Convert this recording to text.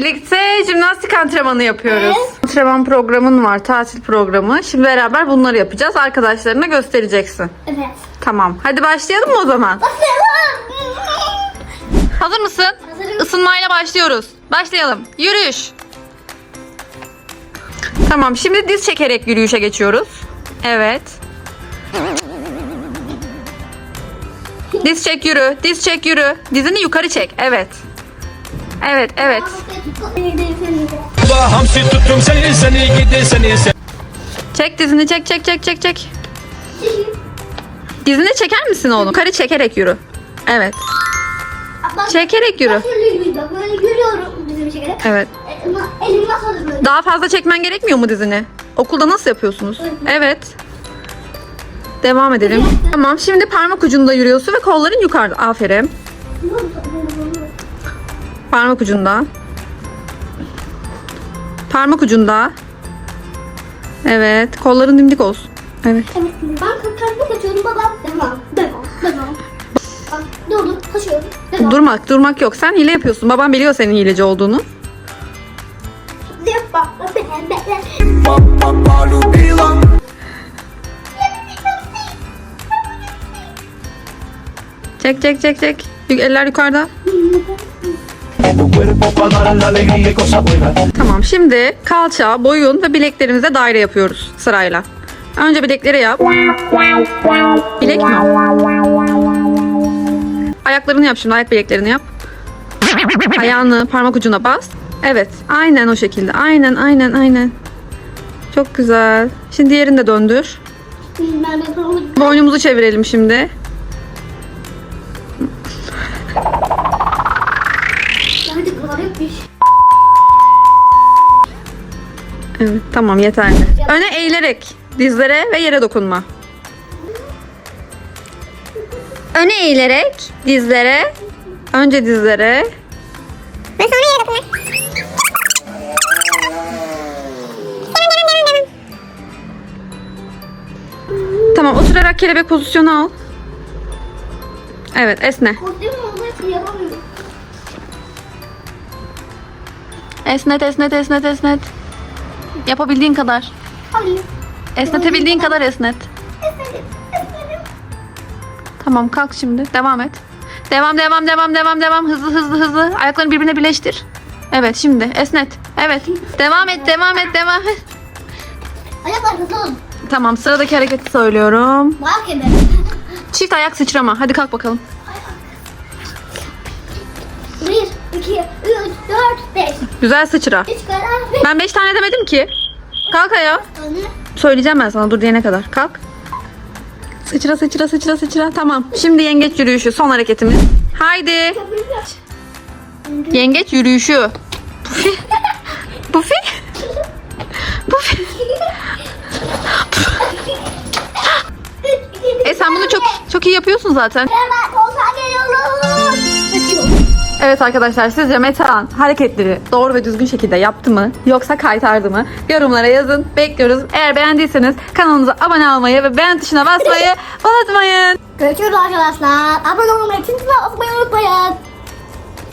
birlikte jimnastik antrenmanı yapıyoruz. Antrenman programın var, tatil programı. Şimdi beraber bunları yapacağız. Arkadaşlarına göstereceksin. Evet. Tamam. Hadi başlayalım mı o zaman? Hazır mısın? Hazırım. Isınmayla başlıyoruz. Başlayalım. Yürüyüş. Tamam, şimdi diz çekerek yürüyüşe geçiyoruz. Evet. Diz çek yürü, diz çek yürü. Dizini yukarı çek. Evet. Evet, evet. Hamsi tuttum seni seni gidi seni Çek dizini, çek çek çek çek çek. Dizini çeker misin oğlum? Yukarı çekerek yürü. Evet. Çekerek yürü. Evet. Elim nasıl böyle? Daha fazla çekmen gerekmiyor mu dizini? Okulda nasıl yapıyorsunuz? Evet. Devam edelim. Tamam şimdi parmak ucunda yürüyorsun ve kolların yukarıda. Aferin. Parmak ucunda. Parmak ucunda. Evet. Kolların dimdik olsun. Evet. Evet, ben kalbime kaçıyorum babam. Devam, devam, devam. Bak, Dur dur, kaçıyorum. Devam. Durmak, durmak yok. Sen hile yapıyorsun. Babam biliyor senin hileci olduğunu. Zıp, bak, bak, be, be, be. Çek çek çek çek. Eller yukarıda. Tamam şimdi kalça, boyun ve bileklerimize daire yapıyoruz sırayla. Önce bilekleri yap. Bilek mi? Ayaklarını yap şimdi ayak bileklerini yap. Ayağını parmak ucuna bas. Evet aynen o şekilde. Aynen aynen aynen. Çok güzel. Şimdi diğerini de döndür. Boynumuzu çevirelim şimdi. Evet tamam yeterli. Öne eğilerek dizlere ve yere dokunma. Öne eğilerek dizlere, önce dizlere Ve sonra yere dokunma. Tamam oturarak kelebek pozisyonu al. Evet esne. Esnet esnet esnet esnet. Yapabildiğin kadar. Hayır. Esnetebildiğin kadar esnet. Esnedim, esnedim. Tamam kalk şimdi. Devam et. Devam devam devam devam devam. Hızlı hızlı hızlı. Ayaklarını birbirine birleştir. Evet şimdi esnet. Evet. Devam et devam et devam et. Ayaklar hızlı olun. Tamam sıradaki hareketi söylüyorum. Bak. Çift ayak sıçrama. Hadi kalk bakalım. Bir, iki, üç, dört, beş. Güzel sıçra. Üç kadar beş Ben beş tane demedim ki. Kalk ayağa. Söyleyeceğim ben sana dur diyene kadar. Kalk. Sıçra sıçra sıçra sıçra. Tamam. Şimdi yengeç yürüyüşü son hareketimiz. Haydi. Yengeç yürüyüşü. Pufi. Pufi. Pufi. E sen bunu çok çok iyi yapıyorsun zaten. Hemen koltuğa geliyorum. Evet arkadaşlar sizce Metehan hareketleri doğru ve düzgün şekilde yaptı mı yoksa kaytardı mı? Yorumlara yazın. Bekliyoruz. Eğer beğendiyseniz kanalımıza abone olmayı ve beğen tuşuna basmayı unutmayın. Görüşürüz arkadaşlar. Abone olmayı, unutmayın.